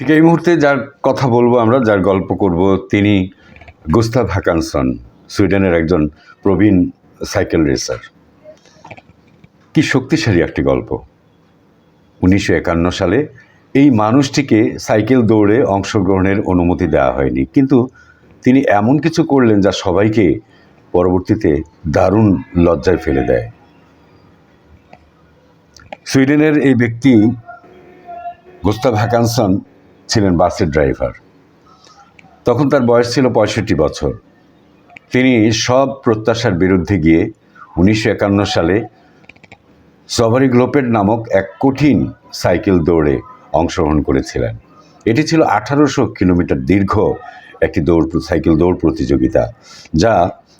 ঠিক এই মুহূর্তে যার কথা বলব আমরা, যার গল্প করব তিনি গুস্তাভ হ্যাকানসন সুইডেনের একজন প্রবীণ সাইকেল রেসার। কি শক্তিশালী একটি গল্প। উনিশশো একান্ন সালে এই মানুষটিকে সাইকেল দৌড়ে অংশগ্রহণের অনুমতি দেওয়া হয়নি। কিন্তু তিনি এমন কিছু করলেন যা সবাইকে পরবর্তীতে দারুণ লজ্জায় ফেলে দেয়। সুইডেনের এই ব্যক্তি গুস্তাভ হ্যাকানসন ছিলেন বাসের ড্রাইভার। তখন তার বয়স ছিল পঁয়ষট্টি বছর। তিনি সব প্রত্যাশার বিরুদ্ধে গিয়ে উনিশশো একান্ন সালে সভারি গ্লোপেড নামক এক কঠিন সাইকেল দৌড়ে অংশগ্রহণ করেছিলেন। এটি ছিল আঠারোশো কিলোমিটার দীর্ঘ একটি দৌড় সাইকেল দৌড় প্রতিযোগিতা, যা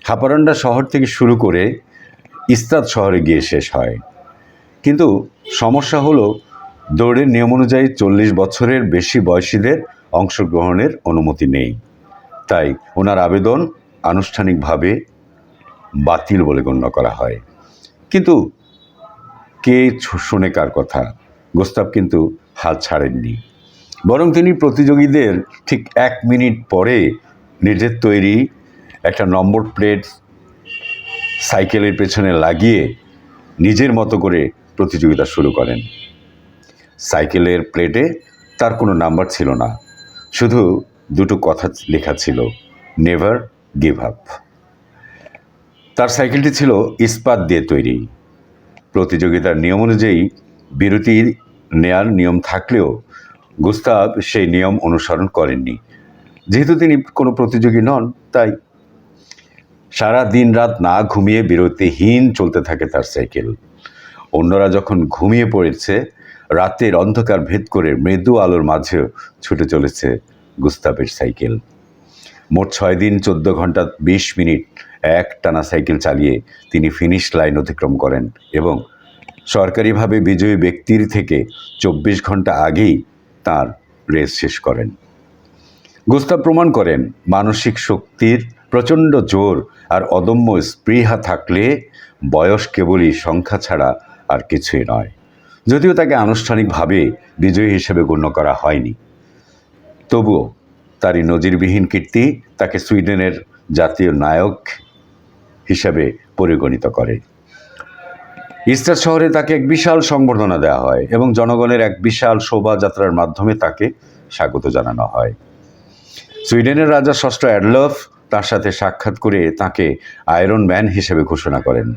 হাপারান্ডা শহর থেকে শুরু করে ইস্তাদ শহরে গিয়ে শেষ হয়। কিন্তু সমস্যা হলো দৌড়ের নিয়ম অনুযায়ী চল্লিশ বছরের বেশি বয়সীদের অংশগ্রহণের অনুমতি নেই। তাই ওনার আবেদন আনুষ্ঠানিকভাবে বাতিল বলে গণ্য করা হয়। কিন্তু কে শুনে কার কথা? গোস্তাব কিন্তু হাল ছাড়েননি। বরং তিনি প্রতিযোগীদের ঠিক এক মিনিট পরে নিজের তৈরি একটা নম্বর প্লেট সাইকেলের পেছনে লাগিয়ে নিজের মতো করে প্রতিযোগিতা শুরু করেন। সাইকেলের প্লেটে তার কোনো নাম্বার ছিল না। শুধু দুটো কথা লেখা ছিল নেভার গিভ আপ তার সাইকেলটি ছিল ইস্পাত দিয়ে তৈরি। প্রতিযোগিতার নিয়ম অনুযায়ী বিরতি নেয়ার নিয়ম থাকলেও গুস্তাব সেই নিয়ম অনুসরণ করেননি। যেহেতু তিনি কোনো প্রতিযোগী নন, তাই সারা দিন রাত না ঘুমিয়ে বিরতিহীন চলতে থাকে তার সাইকেল। অন্যরা যখন ঘুমিয়ে পড়েছে রাতের অন্ধকার ভেদ করে মৃদু আলোর মাঝেও ছুটে চলেছে গুস্তাবের সাইকেল। মোট ছয় দিন, চোদ্দ ঘণ্টা বিশ মিনিট এক টানা সাইকেল চালিয়ে তিনি ফিনিশ লাইন অতিক্রম করেন এবং সরকারিভাবে বিজয়ী ব্যক্তির থেকে চব্বিশ ঘণ্টা আগেই তার রেস শেষ করেন। গুস্তাব প্রমাণ করেন, মানসিক শক্তির প্রচণ্ড জোর আর অদম্য স্পৃহা থাকলে বয়স কেবলই সংখ্যা ছাড়া আর কিছুই নয়। যদিও তাকে আনুষ্ঠানিকভাবে বিজয়ী হিসেবে গণ্য করা হয়নি। তবুও তারই নজিরবিহীন কীর্তি তাকে সুইডেনের জাতীয় নায়ক হিসাবে পরিগণিত করে। ইস্টার শহরে তাকে এক বিশাল সংবর্ধনা দেওয়া হয় এবং জনগণের এক বিশাল শোভাযাত্রার মাধ্যমে তাকে স্বাগত জানানো হয়। সুইডেনের রাজা ষষ্ঠ অ্যাডলফ তার সাথে সাক্ষাৎ করে তাকে আয়রন ম্যান হিসেবে ঘোষণা করেন।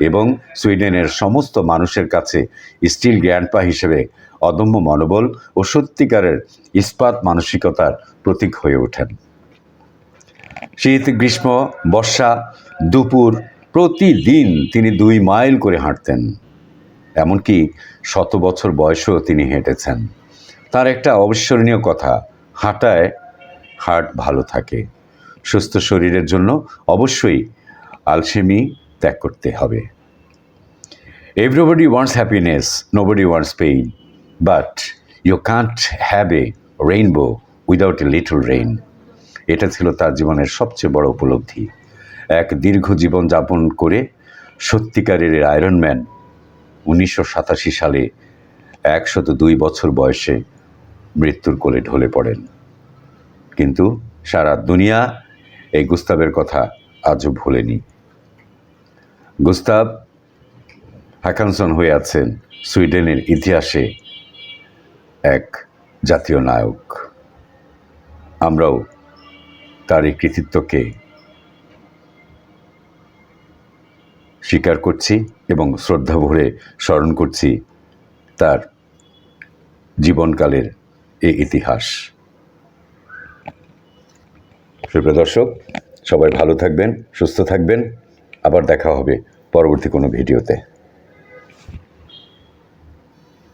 এবং সুইডেনের সমস্ত মানুষের কাছে স্টিল গ্র্যান্ডপা হিসেবে অদম্য মনোবল ও সত্যিকারের ইস্পাত মানসিকতার প্রতীক হয়ে ওঠেন। শীত, গ্রীষ্ম, বর্ষা, দুপুর প্রতিদিন তিনি দুই মাইল করে হাঁটতেন। এমনকি শত বছর বয়সেও তিনি হেঁটেছেন। তার একটা অবিস্মরণীয় কথা, হাঁটায় হার্ট ভালো থাকে। সুস্থ শরীরের জন্য অবশ্যই আলসেমি ত্যাগ করতে হবে। Everybody wants happiness nobody wants pain but you can't have a rainbow without a little rain এটা ছিল তার জীবনের সবচেয়ে বড় উপলব্ধি। এক দীর্ঘ জীবন যাপন করে সত্যিকারের আয়রনম্যান উনিশশো সাতাশি সালে একশত দুই বছর বয়সে মৃত্যুর কোলে ঢলে পড়েন। কিন্তু সারা দুনিয়া এই গুস্তাবের কথা আজও ভোলেনি। গুস্তাব হ্যাকানসন হয়ে আছেন সুইডেনের ইতিহাসে এক জাতীয় নায়ক। আমরাও তার এই কৃতিত্বকে স্বীকার করছি এবং শ্রদ্ধা ভরে স্মরণ করছি তার জীবনকালের এই ইতিহাস। সুপ্রিয় দর্শক, সবাই ভালো থাকবেন, সুস্থ থাকবেন। আবার দেখা হবে পরবর্তী কোনো ভিডিওতে।